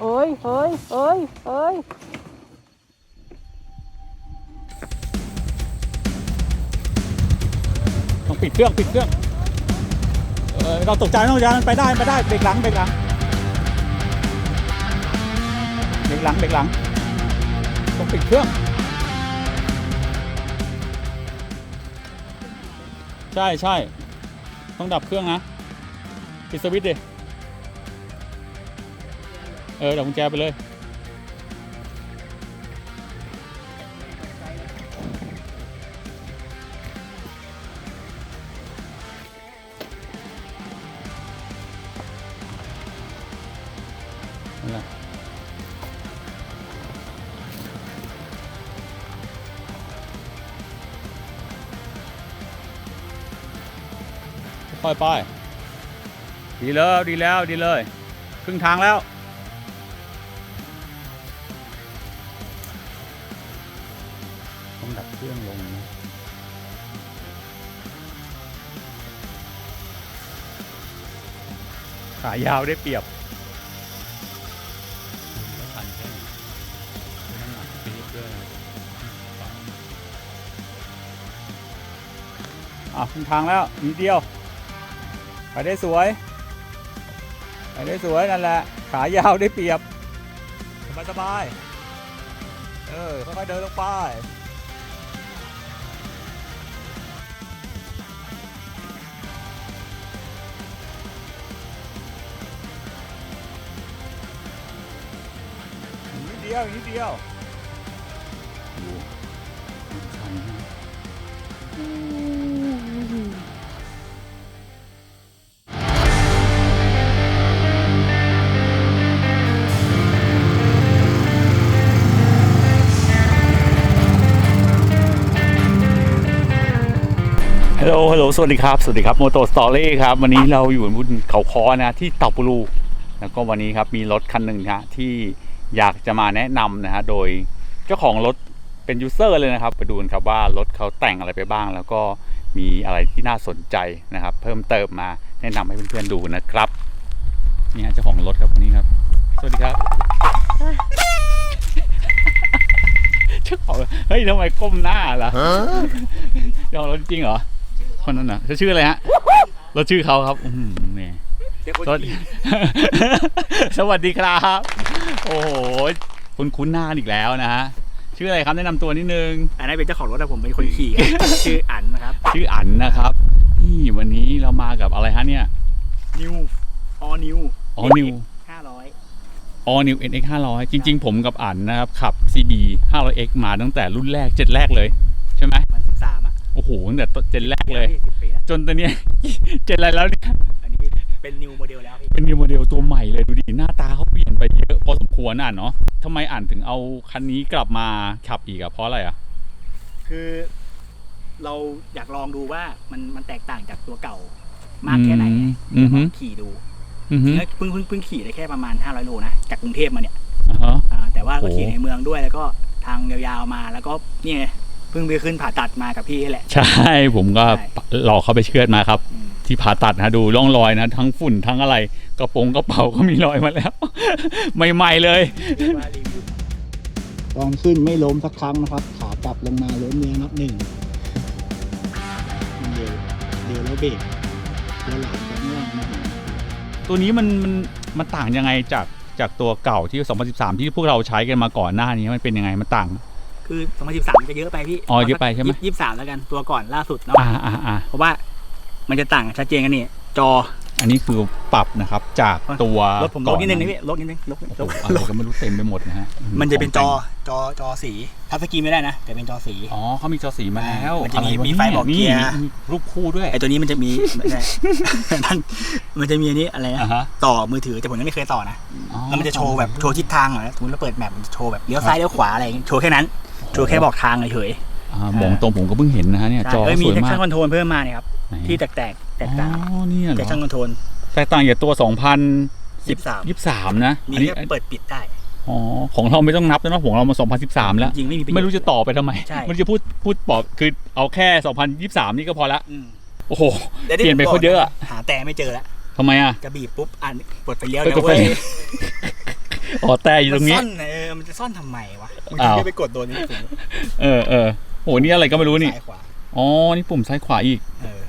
เอ้ยเฮ้ยเฮ้ยเฮ้ยต้องปิดเครื่องปิดเครื่องเออเราตกใจไม่ต้องตกใจมันไปได้ไปได้เบรกหลังเบรกหลังเบรกหลังเบรกหลังต้องปิดเครื่อง ใช่ใช่ต้องดับเครื่องนะปิดสวิตช์ดิ เออดับกุญแจไปเลยนะค่อยไป ดีแล้ว ดีแล้ว ดีเลย ครึ่งทางแล้ว ขายาวได้เปรียบทันแค่น้ำหนักปี๊บด้วยอะครึ่งทางแล้วนิดเดียว ไปได้สวย ไปได้สวยนั่นแหละ ขายาวได้เปรียบ สบายสบายๆเออ ค่อยๆเดินลงไป ดเดียวนิดเดียวชันมากฮัลโหลฮัลโหลสวัสดีครับ สวัสดีครับโมโตสตอรี่ครับ วันนี้เราอยู่บนเขาคอนะที่เต่าปูรูแล้วก็วันนี้ครับมีรถคันหนึ่งนะฮะที่ อยากจะมาแนะนำนะฮะโดยเจ้าของรถเป็นยูเซอร์เลยนะครับไปดูกันครับว่ารถเขาแต่งอะไรไปบ้าง แล้วก็มีอะไรที่น่าสนใจนะครับ เพิ่มเติมมาแนะนำให้เพื่อนๆดูนะครับนี่ฮะเจ้าของรถครับคนนี้ครับ สวัสดีครับเจ้าของเฮ้ยทำไมก้มหน้าล่ะเจ้าของรถจริงเหรอคนนั้นน่ะชื่ออะไรฮะรถชื่อเขาครับอืมเนี่ย สวัสดีสวัสดีครับ โอ้โหคุณคุ้นหน้าอีกแล้วนะฮะชื่ออะไรครับแนะนำตัวนิดนึงอันนั้นเป็นเจ้าของรถแต่ผมเป็นคนขี่ครับชื่ออันนะครับ ชื่ออั๋นนะครับนี่วันนี้เรามากับอะไรฮะเนี่ย New All New All New 500 All New NX 500จริง ๆ ผมกับอั๋นนะครับขับ CB 500X มาตั้งแต่รุ่นแรกเจ็ดแรกเลย ใช่ไหมมัน13อะโอ้โหตั้งแต่เจ็ดแรกเลยสิบปีแล้วจนตอนเนี้ยเจ็ดอะไรแล้วเนี่ย อันนี้เป็น New Model แล้วพี่เป็นนิวโมเดลตัวใหม่เลยดูดิหน้าตาเขาเปลี่ยนไปเยอะพอสมควรอะเนาะทำไมอ่านถึงเอาคันนี้กลับมาขับอีกอะเพราะอะไรอะคือเราอยากลองดูว่ามันมันแตกต่างจากตัวเก่ามากแค่ไหนอือฮึขี่ดูอือฮึแล้วเพิ่งเพิ่งเพิ่งขี่ได้แค่ประมาณ 500 โลนะจากกรุงเทพมาเนี่ยอ่าฮะอ่าแต่ว่าก็โอ้ขี่ในเมืองด้วยแล้วก็ทางยาวๆมาแล้วก็เนี่ยไงเพิ่งไปขึ้นผ่าตัดมากับพี่นี่แหละ ใช่ผมก็ใช่รอเขาไปเชือดมาครับอืม ที่ผ่าตัดนะดูร่องรอยนะ ทั้งฝุ่นทั้งอะไร กระโปรงกระเป๋าก็มีรอยมาแล้ว ใหม่ๆเลยเรียกว่ารีวิวตอนขึ้นไม่ล้มสักครั้งนะครับ ขากลับลงมาล้มเนียนับหนึ่งมันเร็วเร็วแล้วเบรกแล้วหลังจากข้างล่างมาตัวนี้มันมันมันต่างยังไงจากจากตัวเก่าที่ 2013 ที่พวกเราใช้กันมาก่อนหน้านี้มันเป็นยังไงมันต่าง คือ 2013 จะเยอะไปพี่ อ๋อ เยอะไปใช่ไหมยี่สิบสามแล้วกันตัวก่อนล่าสุดเนาะ อ่าอ่าอ่าเพราะว่า มันจะต่างชัดเจนกันนี่จออันนี้คือปรับนะครับจากตัวรถผมลดนิดนึงนะพี่ลดนิดนึงลดโอ้ลโหดอะไรก็ไม่รู้เต็มไปหมดนะฮะมันจะเป็นจอของแต่งจอจอสีทัชสกรีนไม่ได้นะแต่เป็นจอสีอ๋อเขามีจอสีมาแล้วมันจะมีอรวมีไฟบอกเกียร์นี่มีรูปคู่ด้วยไอตัวนี้มันจะมีไม่ใช่นั่นมันจะมีอันนี้อะไรนะอ่าฮะต่อมือถือแต่ผมยังไม่เคยต่อนะอ๋อแล้วมันจะโชว์แบบโชว์ทิศทางเหรอสมมติเราเปิดแมปมันจะโชว์แบบเลี้ยวซ้ายเลี้ยวขวาอะไรอย่างงี้โชว์แค่นั้นโชว์แค่บอกทางเฉยอ่า บอกตรงผมก็เพิ่งเห็นนะฮะเนี่ยๆจอเอ้ยมีสวยแท็กมาชั่กนคอนโทรลเพิ่มมาเนี่ยครับไหนที่แตกแตกๆแตกต่างอ๋อเนี่ยเหรแท็กอชั่นคอนโทรลแตกต่างจากตัวสิบสาม2023 นะมีอันนี้แค่เปิดปิดได้อ๋อของเราไม่ต้องนับแล้วเนาะของเรามา 2013 แล้วจริงๆไม่มีประโยชน์ไม่รู้จะต่อไปทำไมใช่ไม่รู้จะพูดพูดบอกคือเอาแค่ 2023 นี่ก็พอละอืมโอ้โหดี๋วเปลี่ยนไปโคตรเยอะอะหาแต่ไม่เจอแล้วทำไมอะจะบีบปุ๊บอ่านกดไฟเลี้ยวไปนะกดไฟเว้ยอ๋อแต่อยู่ตรงนี้มัซ่อนเออมันจะซ่อนทำไมวะมึงอ้าวจะไปกดโดนนี่ปุ่มเออเออโหนี่อะไรก็ไม่รู้นี่ ซ้ายขวาอ๋อ นี่ปุ่มซ้ายขวาอีกเออ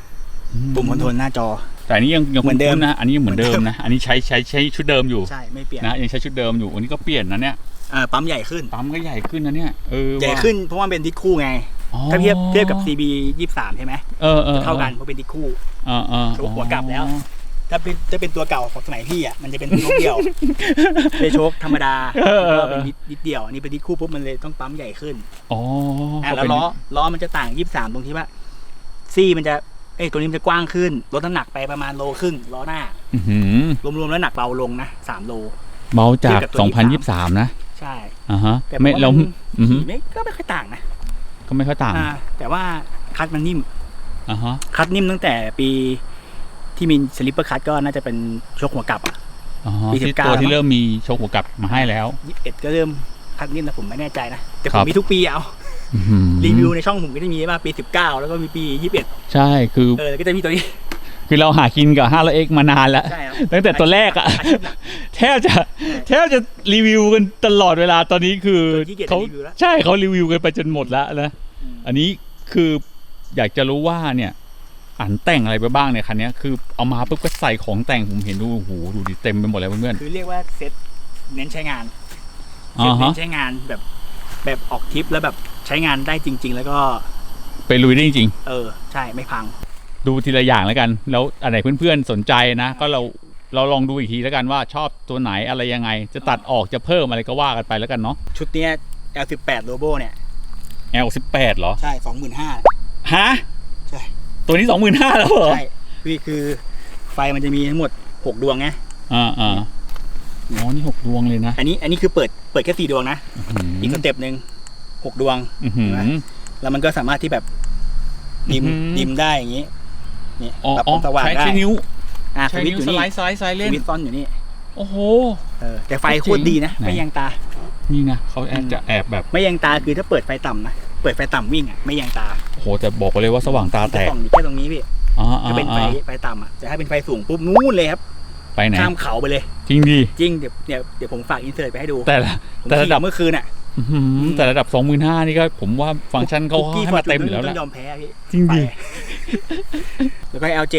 ปุ่มคอนโทรลหน้าจอ แต่อันนี้ยังยังเหมือนเดิม คุ้ๆนะ อันนี้ยังเหมือนเดิมเหมือนเดินะมอันนี้ใช้ใช้ใช้ชุดเดิมอยู่ใช่ไม่เปลี่ยนนะยังใช้ชุดเดิมอยู่ อันนี้ก็เปลี่ยนนะเนี่ย เออปั๊มใหญ่ขึ้น ปั๊มก็ใหญ่ขึ้นนะเนี่ย เออใหญ่ว่ะขึ้นเพราะว่ามันเป็นดิสคู่ไง อ๋อถ้าเทียบเทียบกับ CB 23ใช่ไหมเออเออเท่ากันเพราะเป็นดิสคู่ เออเออโชว์หัวกลับแล้ว ถ้าเป็นถ้าเป็นตัวเก่าของสมัยพี่อะมันจะเป็นโชคเดียวเป็นโชคธรรมดาเออเอแล้วอก็เอเป็นอดิสดิสเดียวอันนี้เป็นดิสคู่ปุ๊บมันเลยต้องปั๊มใหญ่ขึ้นอ๋ออะแล้วล้อล้อมันจะต่าง23ตรงที่ว่าซี่มันจะเอ้ยตัวนี้มันจะกว้างขึ้นลดน้ำหนักไปประมาณโลครึ่งล้อหน้าอื้อหือรวมๆแล้วหนักเบาลงนะ3โลเบาจากเทียบกับตัว2023นะใช่อ่าฮะแต่ไม่ผมเราว่ามันอือหือขี่ไม่ก็ไม่ค่อยต่างนะก็ไม่ค่อยต่างอ่าแต่ว่าคัดมันนิ่มอ่าฮะคัดนิ่มตั้งแต่ปี ที่มีสลิปเปอร์คัดก็น่าจะเป็นชกหัวกลับอะอ่าฮะปีที่19ตัวที่มั้งเริ่มมีโชคหัวกลับมาให้แล้วยี่สิบเอ็ดก็เริ่มคัดนิ่มแต่ผมไม่แน่ใจนะ แต่ผครัมบมีทุกปีเอาอื้อหือรีวิวในช่องผมก็จะมีว่าปีสิบเก้าแล้วก็มีปียี่สิบเอ็ดใช่คือเออแล้วก็จะมีตัวนี้ คือเราหากินกับ 5 0 0 x มานานแล้วใช่ครับตั้งแต่ตัวแรกอะอาชีพหลักแทบจะแทบจะรีวิวกันตลอดเวลาตอนนี้คือขี้เกียจเขารีวิวแล้วใช่เขารีวิวกันไปจนหมดแล้วนะอืมอันนี้คืออยากจะรู้ว่าเนี่ย อันแต่งอะไรไปบ้างเนี่ยคันเนี้ยคือเอามาปุ๊บก็ใส่ของแต่งผมเห็นดูโอ้โหดูดิเต็มไปหมดเลยเพื่อนคือเรียกว่าเซ็ตเน้นใช้งานๆเซ็อ่าตเน้ฮะนใช้งานแบบแบบออกทริปแล้วแบบใช้งานได้จริง ๆ แล้วก็ ไปลุยได้จริงเออใช่ไม่พังๆดูทีละอย่างแล้วกัน แล้วอันไหนเพื่อนๆสนใจนะ ก็เราเราลองดูอีกทีแล้วกันว่าชอบตัวไหนอะไรยังไง จะตัดออกจะเพิ่มอะไรก็ว่ากันไปแล้วกันเนาะชุดเนี้ย L18 Robo เนี่ย L18 เหรอ ใช่สองหมื่นห้าฮะใช่ ตัวนี้สองหมื่นห้าแล้วเหรอใช่คือคือไฟมันจะมีทั้งหมดหกดวงไงอ่าอ่าอ๋อนี่หกดวงเลยนะอันนี้อันนี้คือเปิดเปิดแค่สี่ดวงนะอื้ออีกหืสอเต็ปหนึ่งหกดวงอื้อหือเห็นไหมแล้วมันก็สามารถที่แบบดิมอื้อหือดิมได้อย่างนี้นี่อ๋อปรับอ๋คอวามสว่างใช้ได้ใช้นิ้วอ่าสใช้วิตนิ้ช์วอยู่สนี่ไลด์สไลด์สไลด์สเล่นวิตช์ซ่อนอยู่นี่โอ้โหเออแต่ไฟโคตรดีนะไหนไม่แยงตา นี่นะเขาแอบจะแอบแบบไม่แยงตาคือถ้าเปิดไฟต่ำนะเปิดไฟต่ำวิ่งอะไม่แยงตา โอ้โหแต่บอกไปเลยว่าสว่างตาแตจะกส่องอยู่แค่ตรงนี้พี่อ๋ออ๋จะอเป็นไฟอ๋อไฟต่ำอะแต่ถ้าเป็นไฟสูงปุ๊บนู่นเลยครับไปไหน ข้ามเขาไปเลย จริงดี จริงเดี๋ยวเดี๋ยวเดี๋ยวผมฝากอินเสิร์ตไปให้ดูแต่ละ ผมแต่ระขี่ดับเมื่อคืนอะอื้อหือแต่ระดับสองหมื่นห้านี่ก็ผมว่าฟังก์ชันเขาคุกกี้ให้มาเต็มอยู่แล้วต้แหอละงยอมแพ้พี่จริงดิไปแล้วก็ L7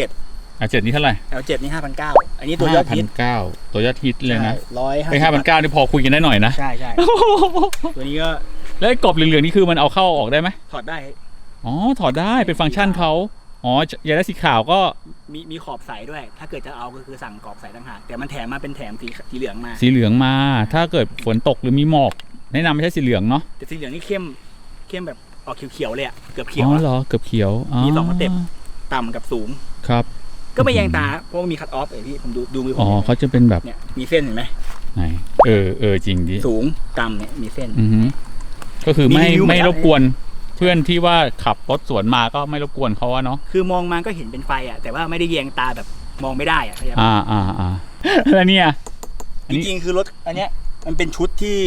อะเจ็ดนี่เท่าไหร่ L7 นี่5,900อันนี้ตัวยอดพัฮินตเก้าตัวยอดฮิตเลยนะร้อยไอ้ห้าพันเก้านี่พอคุยกันได้หน่อยนะ ใช่ใช่ตัวนี้ก็แล้วไอ้กรอบเหลืองๆนี่คือมันเอาเข้าออกได้ไหมถอดได้ อ๋อถอดได้เป็นฟังก์ชันเขาอ๋ออยากได้สีขาวก็มีมีขอบใสด้วย ถ้าเกิดจะเอาก็คือสั่งขอบใสต่างหากแต่มันแถมมาเป็นแถมสีสีเหลืองมา สีเหลืองมา ถ้าเกิดฝนตกหรือมีหมอก แนะนำไม่ใช่สีเหลืองเนาะแต่สีเหลืองนี่เข้มเข้มแบบออกเขียวๆเลยอะเกือบเขีอ๋ยวออะเหรอเกือบเขียวอ๋อมีสองสเต็ปต่ำกับสูงครับ ก็ไม่แยงตาเพราะว่ามีคัตออฟไอพี่ผมดูดูมือผอ๋อมเขาจะเป็นแบบเนี่ยมีเส้นเห็นไหมไหนเออเออจริงดิสูงต่ำเนี่ยมีเส้นอือฮึก็คือไม่มีรีวิวไม่หมดแล้วรบกวน เพื่อนที่ว่าขับรถสวนมาก็ไม่รบกวนเขาอะเนาะคือมองมาก็เห็นเป็นไฟอะแต่ว่าไม่ได้แยงตาแบบมองไม่ได้อะเข้าใจปะอ่าอ่าอ่าแล้วเนี่ย อันจนี้ ริงๆคือรถอันเนี้ยมันเป็นชุดที่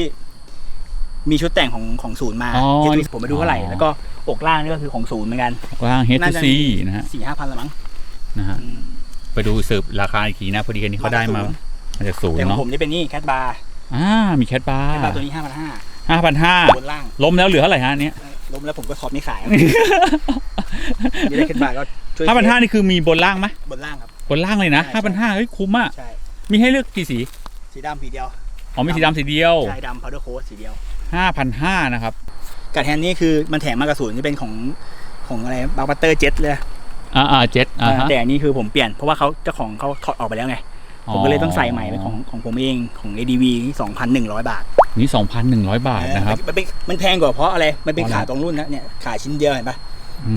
มีชุดแต่งของของศูนย์มาอ๋อที่นี่ผมไปดูเท่าไหร่อ๋อ แล้วก็อกล่างนี่ก็คือของศูนย์เหมือนกันว่าง H น่า to จะ C มี นะฮะสี่ห้าพันละมั้งนะฮะ อืม ไปดูสืบราคาอีกทีนะ พอดีกันนี้เขาได้มามาจากศูนแต่ย์ของเนาะผมนี่เป็นนี่แคทบาร์อ่ามีแคทบาร์แคทบาร์ตัวนี้ห้าพันห้าห้าพันห้าบนล่าง ล้มแล้วเหลือเท่าไหร่ฮะอันเนี้ย ล้มแล้วผมก็ขอบไม่ขายนี่ได้แคทบาร์ก็ช่วยห้าพันห้านี่คือมีบนล่างไหมบนล่างครับ บนล่างเลยนะใช่ ห้าพันห้าเฮ้ยคุ้มอะ ใช่มีให้เลือกกี่สี สีดำสีเดียวอ๋อมีสีดำสีเดียวใช่ดำพาวเดอร์โค้ดสีเดียว ห้าพันห้านะครับ กับแทนนี่คือมันแถมมากระสุนที่เป็นของของอะไรบาร์บัตเตอร์เจ็ตเลยอ่าอ่าเจ็ดอ่าฮะแต่อันนี้คือผมเปลี่ยนเพราะว่าเขาเจ้าของเขาถอดออกไปแล้วไง ผมก็เลยต้องใส่ใหม่เป็นของของผมเองของ ADV นี่2,100 บาท นี่สองพันหนึ่งร้อยบาทนะครับมันเป็นมันแพงกว่าเพราะอะไร มันเป็นเพราะอะไรขาตรงรุ่นนะเนี่ยขาชิ้นเดียวเห็นปะ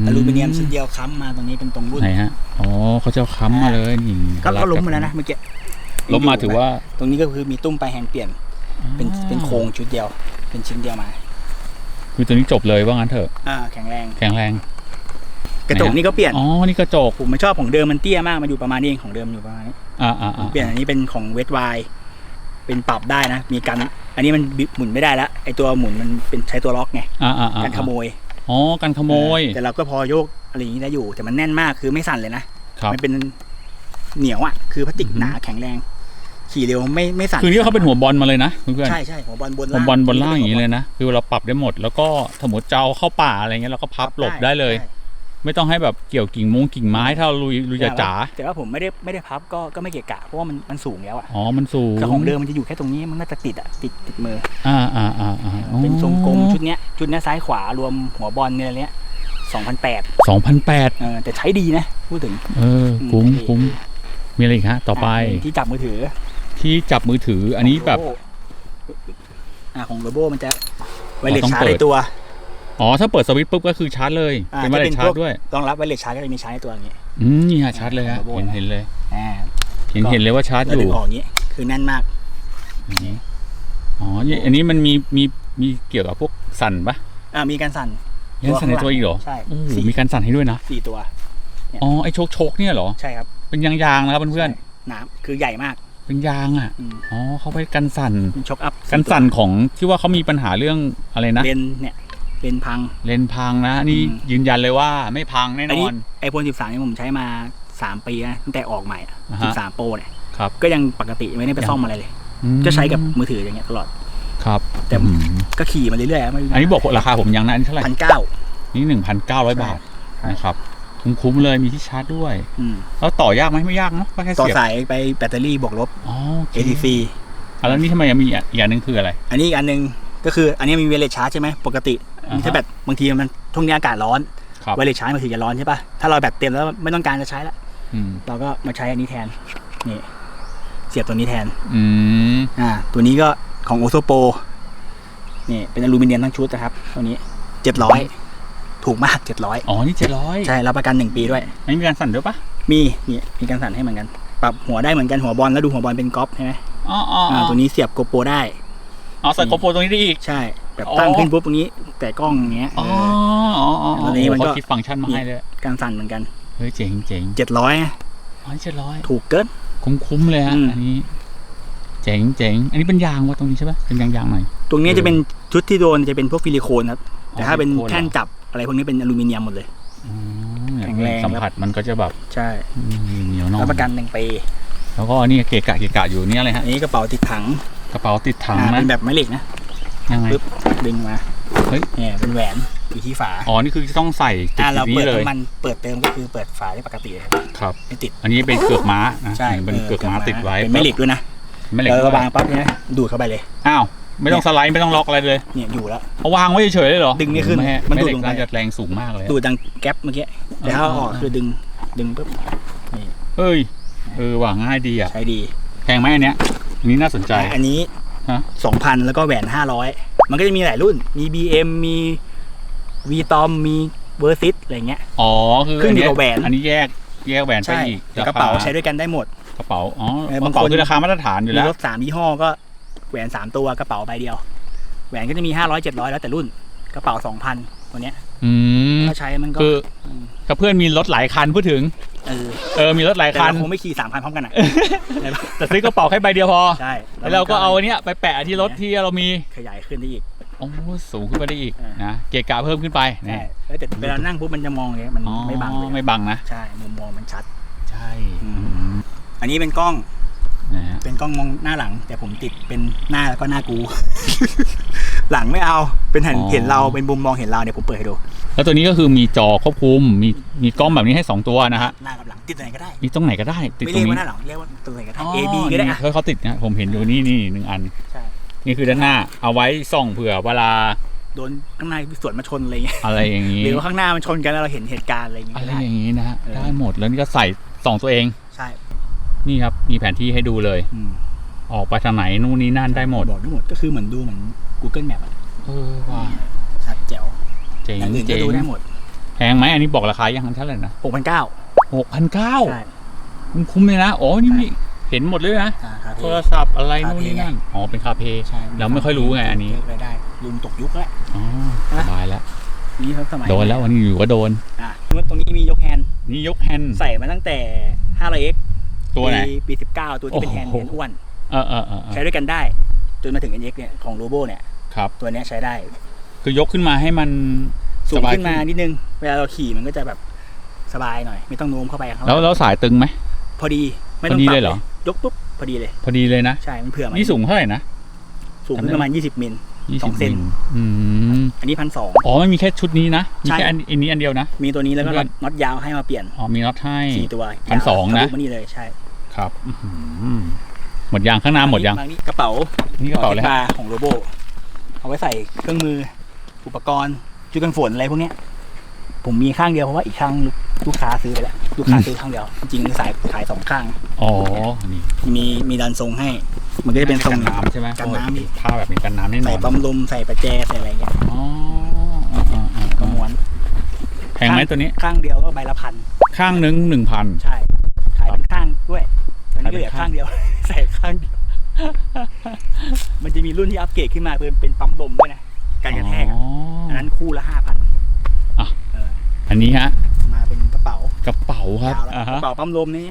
อลูมิเนียมชิ้นเดียวค้ำมาตรงนี้เป็นตรงรุ่นไหนฮะอ๋อเขาจะเอาค้ำมาเลยนี่ก็ก็ล้มมาแล้วนะเมื่อกี้ล้มมาถือว่า ตรงนี้ก็คือมีตุ้มปลายแฮนด์เปลี่ยน เป็นเป็นโครงชุดเดียว เป็นชิ้นเดียวมา คือตัวนี้จบเลยว่างั้นเถอะอ่าแข็งแรงแข็งแรง กระจกนี่ก็เปลี่ยนอ๋อนี่กระจกผมไม่ชอบของเดิมมันเตี้ยมากมันอยู่ประมาณนี้เองของเดิมอยู่ประมาณนี้อ่าอ่าอ่าเปลี่ยนอันนี้เป็นของเวทไวเป็นปรับได้นะ มีการอันนี้มันบิหมุนไม่ได้แล้วไอตัวหมุนมันเป็นใช้ตัวล็อกไงอ่าอ่าอ่าการขโมยอ๋อการขโมย แต่เราก็พอโยกอะไรอย่างนี้ได้อยู่ แต่มันแน่นมากคือไม่สั่นเลยนะครับมันเป็นเหนียวอะคือพลาสติกอือฮึหนาแข็งแรงขี่เร็วไม่ไม่สั่นคือนี่เขาเป็นหัวบอลมาเลยนะเพื่อนใช่ใช่หัวบอลบนๆหัวบอลบนล่างอย่างนี้เลยนะ คือเราปรับได้หมด แล้วก็สมมติจะเอาเข้าป่าอะไรเงี้ยเราก็พับหลบได้เลยใช่ ไม่ต้องให้แบบเกี่ยวกิ่งมงกิ่งไม้ถ้าเราลุยลุยจ๋าแต่ว่าผมไม่ได้ไม่ได้พับก็ก็ไม่เกะกะเพราะว่ามันมันสูงแล้วอะๆอ๋อมันสูงแต่ของเดิมมันจะอยู่แค่ตรงนี้มันก็จะติดอะติดติดมืออ่าอ่าอ่าอ่าอเป็นทรงกลมชุดเนี้ยชุดเนี้ยซ้ายขวารวมหัวบอลเนี่ยเนี้ยสองพันแปดสองพันแปดเออแต่ใช้ดีนะพูดถึง เออคุ้มอืมคุ้มมีอะไรอีกฮะต่อไปะที่จับมือถือ ที่จับมือถืออันนี้แบบโอ่าของโรโบมันจะไวเลสต้องชาร์เปิจดในตัว อ๋อ ถ้าเปิดสวิตช์ปุ๊บก็คือชาร์จเลยอ่าเป็นไวเลจะเป็สนชาพวร์กจด้วยรองรับไวเลสชาร์จก็จะมีชาร์จในตัวอย่างนี้ อืมนี่ฮะชาร์จเลยฮะของ Volvo เห็นเห็นเลยอ่าเห็นเห็นเลยว่าชาร์จแล้วอดึยู่งออกอย่างนี้คือแน่นมากอย่างนี้อ๋อนี่อันนี้มันมีมีมีเกี่ยวกับพวกสั่นปะอ่ามีการสั่นยังสั่นในตัวอีกเหรอใช่โอ้โหสี่มีการสั่นให้ด้วยนะสี่ตัวอ๋อไอโชคโชคเนี่ยเหรอใช่ครับเป็นยางยางๆนะครับเพื่อนใช่หนามคือใหญ่มากๆเป็นยางอะอืมอ๋อเขาไปกันสั่นเป็นช็อคอัพกันสั่นของที่ว่าเขามีปัญหาเรื่องอะไรนะเลนเนี่ย เลนพัง เลนส์พังนะ นี่อืม ยืนยันเลยว่าไม่พังแน่อันนนี้อน ไอโฟน13นี่ผมใช้มา 3 ปีนะตั้งแต่ออกใหม่อะอ่าฮะ 13โปรเนี่ยครับก็ยังปกติไม่ได้ไปซ่อมอะไรเลยอืมก็ใช้กับมือถืออย่างเงี้ยตลอด ครับแต่ อืมก็ขี่มาเรื่อยๆไม่มีปัญหาอันนี้บอกราคาผมยังนะอันนี้เท่าไหร่พันเก้า นี่หนึ่งพันเก้าร้อยบาทใช่ นะครับคุ้มๆเลยมีที่ชาร์จด้วย อืมแล้วต่อยากไหมไม่ยากเนาะก็แค่ต่อเสียบสายไปแบตเตอรี่บวกลบ อ๋อโอเค ATC อะแล้วนี่ทำไมยังมีอีกอีกอย่างหนึ่งคืออะไร อันนี้อีกอันหนึง ก็คืออันนี้มีเวเลสชาร์จใช่ไหมปกติอ่าฮะถ้าแบตบางทีมันช่วงนี้อากาศร้อนครับเวเลสชาร์จมือถือจะร้อนใช่ปะถ้าเราแบตเต็มแล้วไม่ต้องการจะใช้ละอืมเราก็มาใช้อันนี้แทนนี่เสียบตัวนี้แทนอืมอ่า ตัวนี้ก็ของโอโซโปนี่เป็นอลูมิเนียมทั้งชุดนะครับ ตัวนี้เจ็ดร้อยถูกมากเจ็ดร้อยอ๋อนี่เจ็ดร้อยใช่รับประกันหนึ่งปีด้วยอันนี้มีการสั่นด้วยปะมีนี่มีการสั่นให้เหมือนกัน ปรับหัวได้เหมือนกันหัวบอลแล้วดูหัวบอลเป็นก๊อปใช่ไหมอ๋ออ๋ออ๋อ่าอตัวนี้เสียบโกโปรได้ อ๋อใส่โกโปรตรงนี้ได้อีก ใช่ แบบอ๋อตั้งขึ้นปุ๊บตรงนี้ แต่กล้องอย่างเงี้ยอ๋ออ๋ออ๋อแล้วนี้มันก็เขาคิดฟังก์ชันมาให้เลยการสั่นเหมือนกันเฮ้ยเจ๋งเจ๋งเจ็ดร้อยอ๋อเจ็ดร้อยถูกเกินคุ้มคุ้มๆเลยฮะอืมอันนี้ เจ๋งเจ๋งอันนี้เป็นยางวะตรงนี้ใช่ปะเป็นยางยางๆหน่อยตรงนี้เออจะเป็นชุดที่โดนจะเป็นพวกซิลิโคนครับแต่ถ้าเป็นซิลิโคนเหรอแท่นจับอะไรพวกนี้เป็นอลูมิเนียมหมดเลยอืมแข็งแรงสัมผัสมันก็จะแบบใช่อืมเหนียวหนอรับนประกันหนึ่งปีแล้วก็อันนี่เกะกะเกะกะอยู่นี่อะไรฮะอันนี้กระเป๋าติดถัง กระเป๋าติดถังอ่านะเป็นแบบไม้เหล็กนะยังไงปึ๊บดึงมาเฮ้ยเนี่ยเป็นแหวนอยู่ที่ฝาอ๋อนี่คือต้องใส่ติดอ่าเราที่เปินี่ดเลยน้ำมันเปิดเติมก็คือเปิดฝาได้ปกติเลยครับครับ ไม่ติดอันนี้เป็นเกือกม้านะใช่เป็นเกือกม้าติดไว้เป็นไม้เหล็กด้วยนะไม่เหล็กแล้วก็ด้วยวางปั๊บเนี่ยดูดเข้าไปเลยอ้าวไม่ต้องสไลด์ไม่ต้องล็อกอะไรเลยเนี่ยอยู่แล้ว เอาวางไว้เฉยๆเลยเหรอดึงไม่ขึ้นไม่มันไม่ดูดเหล็กลงไปน่าจะแรงสูงมากเลยดูดดังแก๊ปเมื่อกี้แต่ถ้าเอาออกอ่า คือดึงดึงปุ๊บเฮ้ยเออว่าง่ายดีอะใช้ดีแพงไหมอันเนี้ย อันนี้น่าสนใจ อันนี้ฮะ สองพันแล้วก็แหวนห้าร้อยมันก็จะมีหลายรุ่น มี BM มีวีตอมมีเวอร์ซิตอะไรเงี้ย อ๋อ คือขึ้นอยู่เยกับแหวน อันนี้แยกแยกแหวนไปใช่อีกแต่กระเป๋าคใช้ด้วยกันได้หมด กระเป๋า อ๋อเออกบางระเป๋าคน คือราคามาตรฐานอยู่มีแล้ว รถสามยี่ห้อก็แหวนสามตัวกระเป๋าใบเดียว แหวนก็จะมีห้าร้อยเจ็ดร้อยแล้วแต่รุ่น กระเป๋าสองพันตัวเนี้ยอืม ถ้าใช้มันก็คือกับเพื่อนมีรถหลายคันพูดถึง เออเออมีรถหลายแต่คัน เราคงไม่ขี่สามพันพร้อมกันอะได้ปะแต่ซื้อกระเป๋าแค่ใบเดียวพอ ใช่แล้วเราก็เอาอันเนี้ยไปแปะที่รถที่เรามีขยายขึ้นได้อีก โอ้สูงขึ้นไปได้อีกเออนะเกะกะเพิ่มขึ้นไปใช่นี่แล้วแต่เวลานั่งปุ๊บมันจะมองเลยมันอ๋อไม่บังเลยไม่บังนะ ใช่มุมมองมันชัด ใช่อืมอันนี้เป็นกล้องนะฮะเป็นกล้องมองหน้าหลัง แต่ผมติดเป็นหน้าแล้วก็หน้ากู หลังไม่เอาเป็นเห็นเห็นเราเป็นมุมมองเห็นเราเนี่ยผมเปิดให้ดู แล้วตัวนี้ก็คือมีจอควบคุม มีมีกล้องแบบนี้ให้สองตัวนะฮะ หน้ากับหลังติดตรงไหนก็ได้ มีตรงไหนก็ได้ ติดไม่ตรเรียงกว่านี้หน้าหลังเรียกว่าตรงไหนก็ได้อ๋อ A B ก็ได้นี่อะเขาเขาติดนะผมเห็นอยู่นี่นี่หนึ่งอัน ใช่นี่คือด้านหน้า เอาไว้ส่องเผื่อเวลาโดนข้างในสวนมาชนอะไรเงี้ยอะไรอย่างนี้ หรือว่าข้างหน้ามันชนกันแล้วเราเห็นเหตุการณ์อะไรอย่างเงี้ยอะไรก็ได้ อย่างนี้นะฮะ เออ ได้หมด แล้วนี่ก็ใส่ส่องตัวเอง ใช่นี่ครับ มีแผนที่ให้ดูเลย อืมออกไปทางไหนนู่นนี่นั่นได้หมด บอกได้หมดก็คือเหมือนดูเหมือน Google Map อะเออว่าชัดแจ๋วเจ๋งอย่างอื่นก็เจ๋งดูได้หมดแพงไหมอันนี้บอกราคายังเท่าไหร่นะหกพันเก้าหกพันเก้าใช่มันคุ้มเลยนะอ๋อนี่มีเห็นหมดเลยนะอ่าคาโทเฟ่รศัพท์อะไรนู่นคาเฟ่นี่นั่นอ๋อเป็นคาเฟ่ใช่ เราไม่ค่อยรู้ไงอันนี้เลือกรายได้ลุงตกยุคแล้ว อ๋อสบายแล้วนี่เขาสมัยโดนแล้ววันนี้อยู่ว่าโดน อะตรงนี้มียกแฮนด์นี่ยกแฮนด์ใส่มาตั้งแต่ 500x ตัวไหน ปีปี 19 ตัวที่เป็นแฮนด์โอ้แฮโหนด์อ้วน เออเออเออเออใช้ด้วยกันได้ จนมาถึง NX เนี่ยของโรโบเนี่ย ครับ ตัวเนี้ยใช้ได้ คือยกขึ้นมาให้มันสูสงบายขึ้นมาขึ้นนิดนึง เวลาเราขี่มันก็จะแบบสบายหน่อย ไม่ต้องโน้มเข้าไปข้างแล้วล่างแล้วสายตึงไหมพอดีไม่ต้องพอดีปรับเลยเหรอยกปุ๊บพอดีเลย พอดีเลยนะใช่มันเผื่อมานี่สูงเท่าไหร่นะสูงขึ้นประมาณ20มิลยี่สสิอบงเซนมิลอืมอันนี้พันสองอ๋อมันมีแค่ชุดนี้นะ มีใช่แค่อันอันนี้อันเดียวนะ มีตัวนี้แล้วก็เพื่อนน็อตยาวให้มาเปลี่ยน อ๋อ มีน็อตให้สี่ตัวพันสองนะทลุมานี่เลยใช่ ครับอื้อหือหมดยางข้างหน้าหมดยางบางนี่กระเป๋า นี่กระเป๋าเลยปฮะลาของโรโบ เอาไว้ใส่เครื่องมือ อุปกรณ์จุดกันฝนอะไรพวกเนี้ย ผมมีข้างเดียวเพราะว่าอีกข้างลูกลูกค้าซื้อไปแล้วลูกค้าซื้อข้างเดียว จริงๆสายขายสองข้าง อ๋อ นี่มีมีดันทรงให้ มันก็จะเป็นทรงกันน้ำใช่ไหมกันน้ำโอ้ยผ้าแบบนี้กันน้ำแน่นอใส่นปั๊มลมใส่ประแจใส่อะไรเงี้ยอ๋ออ๋ออ๋ออ๋ก็อม้วนแพงไหมตัวนี้ ข้างเดียวก็ใบละพันข้างหนึงหนึ่งพันใช่ขายเป็นข้างด้วยตอนนี้ก็เหลือขายเป็นข้าข้างงเดียว ใส่ข้างเดียว มันจะมีรุ่นที่อัปเกรดขึ้นมาเป็นเป็นปั๊มลมด้วยนะ การกระแทกอะอ๋ออันนั้นคู่ละห้าพันอันนี้ฮะ มาเป็นกระเป๋ากระเป๋าครับยาวแล้วอ่ากฮะระเป๋าปั๊มลมนี่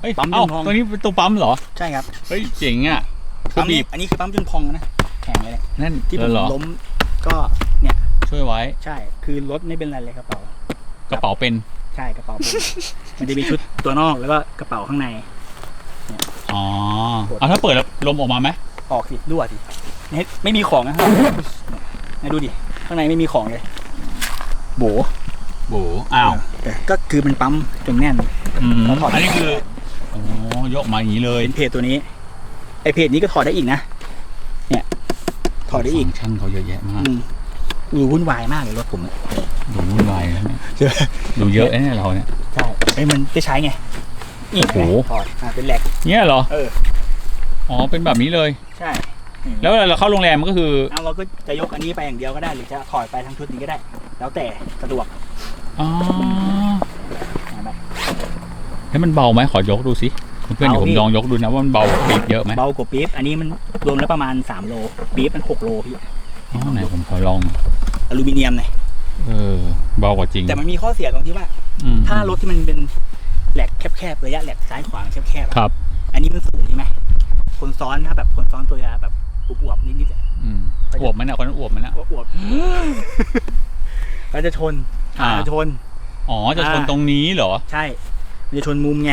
เฮ้ยปั๊มเอ้าจนพอง ตัวนี้เป็นตัวปั๊มเหรอ ใช่ครับเฮ้ยเจ๋งอะคือปั๊มบีนี้บอันนี้คือปั๊มจนพองนะแข็งเลยเนี่ยนั่นที่ผเอมอเหรอล้มก็เนี่ยช่วยไว้ใช่คือรถไม่เป็นไรเลยกระเป๋า กระเป๋าเป็นใช่กระเป๋าเป็นมันจะมีชุดตัวนอกแล้วก็กระเป๋าข้างใน อ๋อเอาถ้าเปิดแล้วลมออกมาไหมออกสิรั่วสิ เนี่ยไม่มีของนะครับเนี่ยดูดิ ข้างในไม่มีของเลย โบโบอ้าวแต่ก็คือเป็นปั๊มจนแน่น อืมแล้วถอด อันนี้คือโอ้ยกมาอย่างนี้เลยเป็นเพจตัวนี้ ไอเพจนี้ก็ถอดได้อีกนะ เนี่ย ถอดได้อีกฟังก์ชันเขาเยอะแยะมาก อืมดูวุ่นวายมากเลยรถผมอะดูวุ่นวายนะเนี่ยใช่ไหม ดูเยอะนะเนี่ยเราเนี่ย ใช่ไอ้ยมันได้ใช้ไงนี่โอ้โหถอดอ่าเป็นแหลก เนี่ยเหรอ เออ อ๋อ เป็นแบบนี้เลย ใช่ แล้วเวลาเราเข้าโรงแรมก็คือ เอาเราก็จะยกอันนี้ไปอย่างเดียวก็ได้ หรือจะถอดไปทั้งชุดนี้ก็ได้ แล้วแต่สะดวกอ๋อเห็นไหมให้มันเบาไหมขอยกดูสิเพื่อนๆเดี๋ยวผมเบาพี่ลองยกดูนะว่ามันเบากว่าปีกเยอะไหมเบากว่าปี๊บอันนี้มันรวมแล้วประมาณ 3 โลปี๊บมัน 6 โลพี่อ๋อไหนผมขอลองอลูมิเนียมเลยเออเบากว่าจริงแต่มันมีข้อเสียตรงที่ว่า อืมถ้ารถที่มันเป็นแหลกแคบๆระยะแหลกซ้ายขวาแคบๆอะครับ อันนี้มันสูงใช่ไหมคนซ้อนถ้าแบบคนซ้อนตัวยาแบบ อวบๆนิดๆอะอืมอวบไหมเนี่ยคนนั้นอวบไหมเนี่ยอวบๆก็จะชนอ่า จะชน อ๋อจะชนอ่าตรงนี้เหรอ ใช่ มันจะชนมุมไง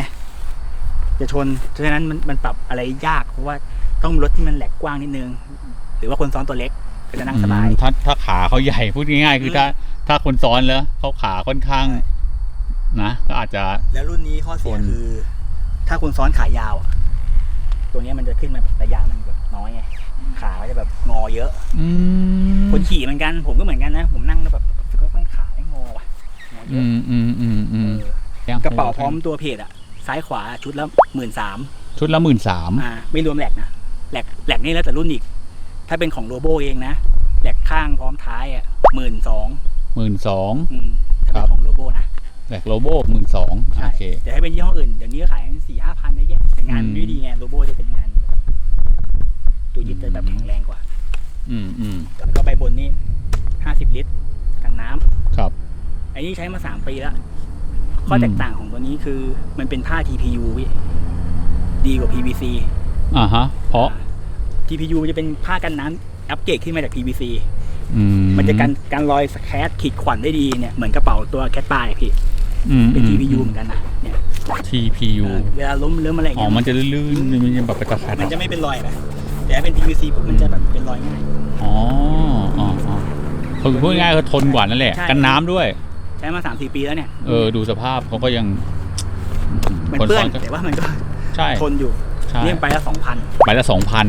จะชน ฉะนั้นมันมันปรับอะไรยาก เพราะว่าต้องรถที่มันแหลกกว้างนิดนึง หรือว่าคนซ้อนตัวเล็กก็จะนั่งสบาย อืมถ้าถ้าขาเขาใหญ่พูดง่ายๆคืออืมถ้าถ้าคนซ้อนแล้วเขาขาค่อนข้างใช่นะก็อาจจะ แล้วรุ่นนี้ข้อเสียคน คือ ถ้าคนซ้อนขายาวอะตัวเนี้ยมันจะขึ้นมาระยะมันแบบน้อยไง ขาก็จะแบบงอเยอะอืมคนขี่เหมือนกัน ผมก็เหมือนกันนะ ผมนั่งแล้วแบบรู้สึกว่ามันขาไม่งอว่ะงอเยอือะมอืมอืมอืมเออกระเป๋าพร้อมตัวเพจอะซ้ายขวาชุดละหมื่นสามชุดละหมื่นสามอ่าไม่รวมแหลกนะแหลกแหลกนี่แล้วแต่รุ่นอีก ถ้าเป็นของโรโบเองนะแหลกข้างพร้อมท้ายอะหมื่นสองหมื่นสอง ถ้าครัเป็นบ ของโรโบนะ แหลกโลโบหมื่นสองใช่โอเคแต่ถ้าเป็นยี่ห้ออื่น เดี๋ยวนี้ก็ขายสี่ห้าพันได้แยะแต่งานอืม ไม่ดีไงโรโบจะเป็นงานแบบ ตัวยึดจะแบบแข็งแรงกว่า อืมอืมแล้วก็ใบบนนี่ห้าสิบลิตรกันน้ำครับอันนี้ใช้มาสามปีแล้ว ข้ออืมแตกต่างของตัวนี้คือ มันเป็นผ้า TPU พี่ดีกว่า PVC อ่าฮะ เพราะอ่า TPU มันจะเป็นผ้ากันน้ำอัปเกรดขึ้นมาจาก PVC อืมันจะกันการรอยสแครตขีดข่วนได้ดีเนี่ยเหมือนกระเป๋าตัวแคทปลายพี่อืมเป็นอืม TPU เหมือนกันนะเนี่ย TPU เออเวลาล้มเริ่มอะไรอย่างอ๋อเงี้ยมันจะลื่นๆมันจะแบบไปตะขัดมันจะไม่เป็นรอยนะ แต่ถ้าเป็น PVC ปุ๊บมันจะแบบเป็นรอยง่าย อ๋ออ๋ออ๋อคือพูดง่ายๆคือทนกว่านั่นแหละ ใช่ กันน้ำด้วย ใช้มาสามสี่ปีแล้วเนี่ย เออ ดูสภาพเขาก็ยังมันคนเปื้อซ้อนนก็แต่ว่ามันก็ใช่ทนอยู่ใช่เนี่ยไปละสองพันใบละสองพัน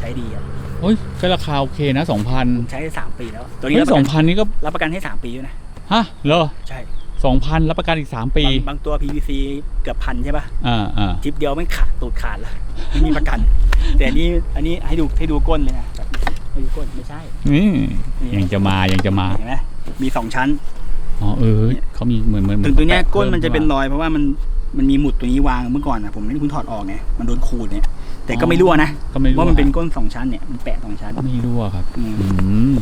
ใช้ดีอะเฮ้ย ก็ราคาโอเคนะสองพันผมใช้ได้สามปีแล้ว ตัวนี้เฮ้ยรับปสระองกันพันนี่ก็รับประกันให้สามปีด้วยนะ ฮะเหรอ ใช่ สองพันรับประกันอีกสามปี บางบางตัว PVC เกือบพันใช่ป่ะอ่าอ่าทริปเดียวไม่ขาดตูดขาดละไม่มีประกัน แต่อันนี้อันนี้ให้ดูให้ดูก้นเลยนะแบบให้ดูก้นไม่ใช่นี่ยังจะมายังจะมาเห็นไหมมีสองชั้นอ๋อเออเขามีเหมือนเหมือนถึงตัวเนี้ยแปะก้นมันจะเป็นพิ่รอยเพราะว่ามันมันมีหมุดตัวนี้วางเมื่อก่อนนะผมไม่ได้คุณถอดออกไงมันโดนขูดเนี่ย แต่ก็ไม่รั่วนะก็ไม่รู้ว่ามันเป็นก้นสองชั้นเนี่ยมันแปะสองชั้นไม่รู้อะครับอืมอืม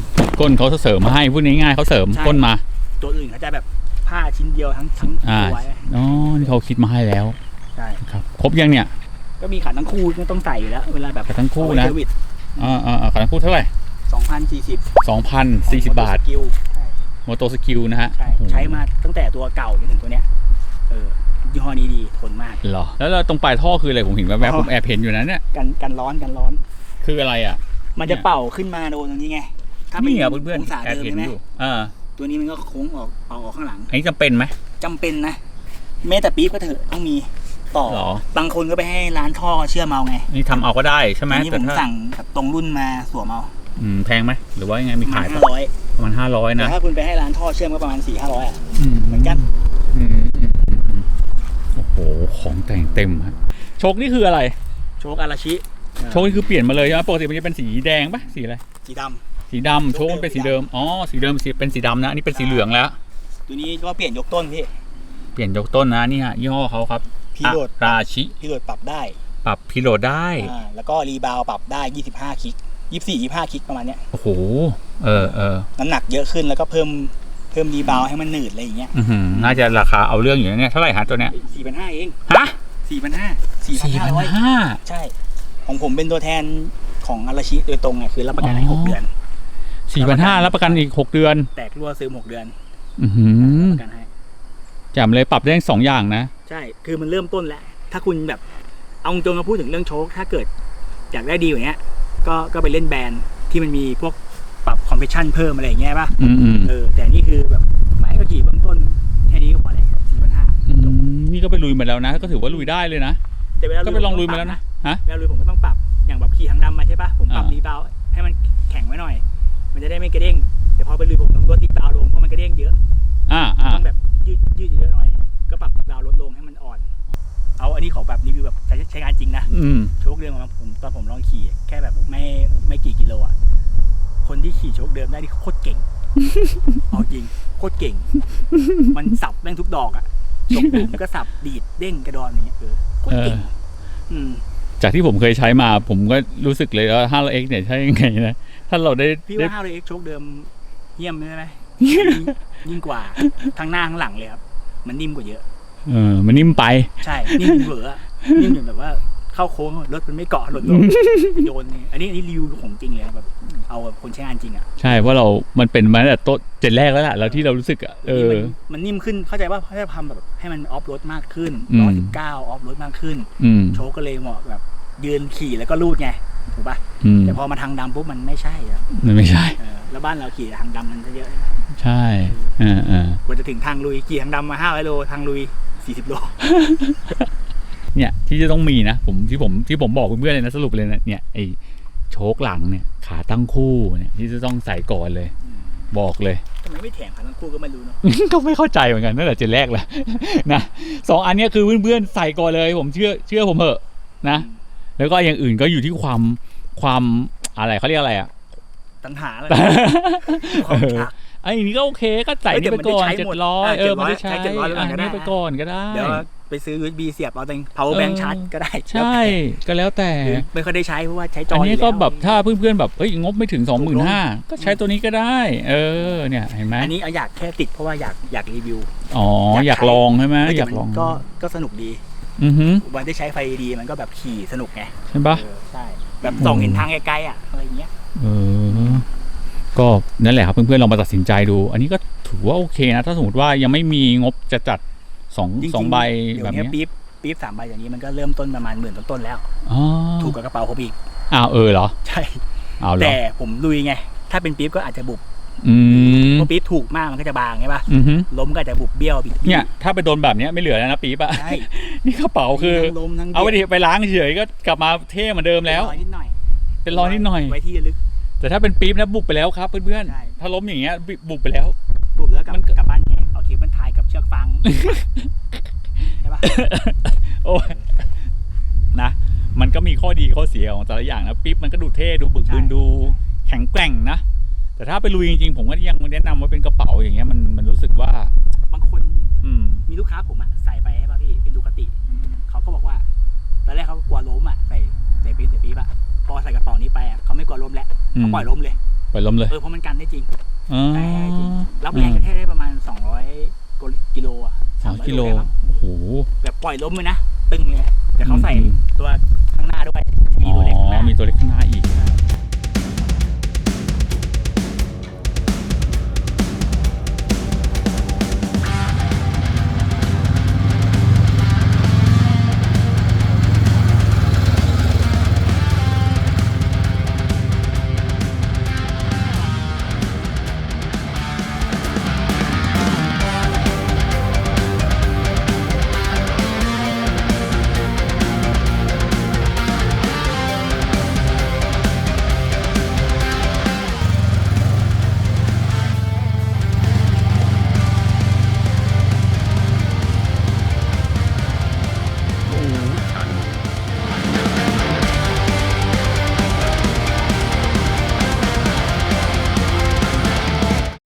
ก้นเขาเสริมมาให้พูดง่ายๆเขาเสริมใช่ก้นมา ตัวอื่นเขาจะแบบ ผ้าชิ้นเดียวทั้งทั้งอ่าตัวไว้อ๋อนี่เขาคิดมาให้แล้วใช่ครับครบยังเนี่ย ก็มีขาทั้งคู่ก็ต้องใส่อยู่แล้ว เวลาแบบขาทั้งคู่นะเซอร์วิสอ่าอ่าอ่าขนาดพูดเท่าไหร่สองพันสี่สิบสองพันสี่สิบบาทกิลใช่โมโตสกิลนะฮะใช่โอ้โหใช้มาตั้งแต่ตัวเก่าจนถึงตัวเนี้ยเออยี่ห้อนี้ดีทนมากเหรอ แล้วเราตรงปลายท่อคืออะไรผมเห็นแวบๆผมแอบเห็นอยู่นะเนี่ยกันกันร้อนกันร้อน คืออะไรอะ มันจะเป่าขึ้นมาโดนตรงนี้ไงถ้าเป็นี่เหรอเพื่อนองศาๆแอบเดิมเห็นใช่ไหมอยู่อ่า ตัวนี้มันก็โค้งออกเป่าออกข้างหลัง อันนี้จำเป็นไหมจำเป็นนะแม้แต่ปี๊บก็เถอะต้องมีต่อเหรอ บางคนก็ไปให้ร้านท่อเชื่อมเอาไงนี่ทำเอาก็ได้ใช่ไหมอันนี้แต่ผมถ้าสั่งแบบตรงรุ่นมาสวมเอาอืมแพงไหม หรือว่ายังไงมีประมาขาณยห้าปะร้อยประมาณห้าร้อยแต่นะถ้าคุณไปให้ร้านท่อเชื่อมก็ประมาณสี่ห้าร้อยอะอืเหมือนกัน อืมอืมอืมอืมโอ้โห ของแต่งเต็มฮะโชคนี่คืออะไร โชคอาราชิ โชคนี่คือเปลี่ยนมาเลยใช่ไหมปกติมันจะเป็นสีแดงปะสีอะไร สีด สีดำโชคมันเป็นสีเดิมอ๋อสีเดิมสีเป็นสีดำนะอันนี้เป็นสีเหลืองแล้วำตัวนี้ก็เปลี่ยนยกต้นพี่ เปลี่ยนยกต้นนะนี่ฮะยี่ห้อเขาครับพีโหลดอะราชิพีโหลดปรับได้ ปรับพิโหลดได้อ่าแล้วก็รีบาวปรับได้ 25 คลิก 24 25 คลิกประมาณเนี้ยโอ้โหเออเออน้ำหนักเยอะขึ้นแล้วก็เพิ่มเพิ่มรีบาวให้มันหนืดอะไรอย่างเงี้ยอือหือน่าจะราคาเอาเรื่องอยู่นะเนี่ยเท่าไหร่ฮะตัวเนี้ย4,500เองฮะ4,500สี่พัน4,500ห้าใช่ ของผมเป็นตัวแทนของอาราชิโดยตรงไงคือรับประกันให้อ๋อ6เดือน สี่พันห้ารับประกันอีกหกเดือน แตกรั่วซึม6เดือนอือหือรับประกันให้แจ่มเลยปรับได้ทั้งสองอย่างนะ ใช่ คือมันเริ่มต้นแล้ว ถ้าคุณแบบเอาตรงมาพูดถึงเรื่องโชค ถ้าเกิดอยากได้ดีอย่างเงี้ยก็ก็ไปเล่นแบรนด์ที่มันมีพวกปรับคอมเพรสชันเพิ่มอะไรอย่างเงี้ยป่ะอืมอืมเออแต่นี่คือแบบไม้ก็ขี่เบื้องต้นแค่นี้ก็พอแล้วสี่พันห้าอืมนี่ก็ไปลุยมาแล้วนะ ก็ถือว่าลุยได้เลยนะแต่เวลาก็ไปลองลุยมาแล้วนะฮะเวลาลุยผมก็ต้องปรับอย่างแบบขี่ทางดำมาใช่ป่ะผมปรับอ่ารีบาวด์ให้มันแข็งไว้หน่อย มันจะได้ไม่กระเด้งแต่พอไปลุยผมต้องลดรีบาวด์ลงเพราะมันกระเด้งเยอะอ่าอ่าต้องแบบยืดยืดเยอะหน่อย ก็ปรับรีบาวด์ลดลงให้มันอ่อน เอาอันนี้ขอแบบรีวิวแบบใช้ใช้งานจริงนะอืมโชคเดิมมาผมตอนผมลองขี่ แค่แบบไม่ไม่กี่กิโลอะคนที่ขี่โชคเดิมได้นี่โคตรเก่งเอาจริงโคตรเก่ง มันสับแม่งทุกดอกอะจกผมก็สับดีดเด้งกระดอนอย่างเงี้ยเออโคตรเก่งเอออืมจากที่ผมเคยใช้มาผมก็รู้สึกเลยว่า 500X เนี่ยใช้ยังไงนะ ถ้าเราได้พี่ได้ว่าห้าเลยเอ็กโชคเดิมเยี่ยมใช่ไหมยิ่งยิ่งกว่าทั้งหน้าทั้งหลังเลยครับ มันนิ่มกว่าเยอะ เออมันนิ่มไป ใช่ นิ่มเหวออะนิ่มอย่างแบบว่า เข้าโค้งรถมันไม่เกาะหล่นลงไปโดนนี่อันนี้อันนี้รีวิวของจริงเลยนะแบบ เอาแบบคนใช้งานจริงอะใช่เพราะเรา มันเป็นมาตั้งแต่ต้นเจนแรกแล้วล่ะแล้วที่เรารู้สึกอะเออ มันมันนิ่มขึ้นเข้าใจว่าเขาจะทำแบบ ให้มันออฟโรดมากขึ้นอืม ร้อยสิบเก้าออฟโรดมากขึ้น อืม โชคก็เลยเหมาะแบบยืนขี่แล้วก็ลูดไงถูกป่ะ อืมแต่พอมาทางดำปุ๊บมันไม่ใช่อะมันไม่ใช่ เออแล้วบ้านเราขี่ทางดำมันจะเยอะใช่เออเออกว่าจะถึงทางลุยขี่ทางดำมาห้าร้อยโลทางลุยสี่สิบโล เนี่ยที่จะต้องมีนะผมที่ผมที่ผมบอกเพื่อนๆเลยนะสรุปเลยนะเนี่ยไอโชคหลังเนี่ยขาตั้งคู่เนี่ยที่จะต้องใส่ก่อนเลย บอกเลย ทำไมไม่แถมคันทั้งคู่ก็ไม่รู้เนาะ ก็ไม่เข้าใจเหมือนกันตั้งแต่เจนแรกเลยนะสองอันเนี้ยคือเพื่อนๆใส่ก่อนเลย ผมเชื่อเชื่อผมเถอะนะ แล้วก็อย่างอื่นก็อยู่ที่ความ ความอะไรเขาเรียกอะไรอะตัณหาเลยความอยาก ไอ้นี่ก็โอเคก็ใส่นี่ไปก่อนเฮ้ยเดี๋เจ็ยวมันดร้อยได้ใช้หมดเออมันได้ใช้ใช้700อันก็ได้นี้ไปก่อนก็ได้เดี๋ยวไปซื้อ USB เสียบเอาแต่ power bank ชาร์จก็ได้ ใช่ก็แล้วแต่หรือไม่ค่อยได้ใช้เพราะว่าใช้จออันอันี้ก็แบบถ้าเพื่อนๆแบบเอ้ยงบไม่ถึงสองหมื่นห้าก็ใช้ตัวนี้ก็ได้ เออเนี่ยเห็นไหมอันนี้เอาอยากแค่ติดเพราะว่าอยากอยากรีวิวอ๋ออยากลองใช่ไหมอยากลองก็ก็สนุกดีอือฮึวันได้ใช้ไฟดีมันก็แบบขี่สนุกไงใช่ปะเออใช่ แบบส่องเห็นทางไกลๆอะอะไรอย่างเงี้ยเออก็นั่นแหละครับเพื่อนๆลองมาตัดสินใจดู อันนี้ก็ถือว่าโอเคนะถ้าสมมติว่ายังไม่มีงบจะจัดสองจริงๆสองใบเดี๋ยวแบบเนี้ยเนี้ยปี๊บปี๊บสามใบอย่างนี้มันก็เริ่มต้นประมาณหมื่นต้นๆแล้วอ๋อถูกกับกระเป๋าผมอีกอ้าวเออเหรอ ใช่เอาเหรอแต่ผมลุยไง ถ้าเป็นปี๊บก็อาจจะบุบ อืมเพราะปี๊บถูกมากมันก็จะบางใช่ป่ะอือฮึล้มก็อาจจะบุบเบี้ยวบิดเนี่ย ถ้าไปโดนแบบเนี้ยไม่เหลือแล้วนะปี๊บอะใช่ นี่กระเป๋าคือ ทั้งล้มทั้งเอาไปบียดดิไปล้างเฉยๆก็กลับมาเท่เหมือนเดิมแล้วรอยนิดหน่อยเป็นรอยนิดหน่อย ไว้ที่ระลึก แต่ถ้าเป็นปี๊บนะบุบไปแล้วครับเพื่อนใช่ ๆถ้าล้มอย่างเงี้ยบุบไปแล้ว บุบแล้วกลับมันก็กลับบ้านไงเอาเคเบิลไทยกับเชือกฟางใช่ป่ะโอ้ยนะ มันก็มีข้อดีข้อเสียของแต่ละอย่างนะปี๊บมันก็ดูเท่ดูบึกบึนดูแข็งแกร่งนะ แต่ถ้าไปลุยจริงๆผมก็ยังแนะนำว่าเป็นกระเป๋าอย่างเงี้ยมันมันรู้สึกว่า บางคนอืม มีลูกค้าผมอะใส่ไปให้ป่ะพี่เป็นดูคติ เขาก็บอกว่า ตอนแรกเขากลัวล้มอะใส่ใส่ปี๊บใส่ปี๊บอะพอใส่กระเป๋านี้ไปอะเขาไม่กลัวล้มแล้วอืเขามปล่อยล้มเลยไปล้มเลยเออเพราะมันกันได้จริงอ๋อได้จริงรับแรงกระแทกได้ประมาณ 200กิโลอะสอง300กิโลได้มั้งโอ้โหแบบปล่อยล้มเลยนะตึงเลยแต่เขาใส่อืมตัวข้างหน้าด้วยมีอ๋ตัวเล็กข้างหอน้ามีตัวเล็กข้างหน้าอีก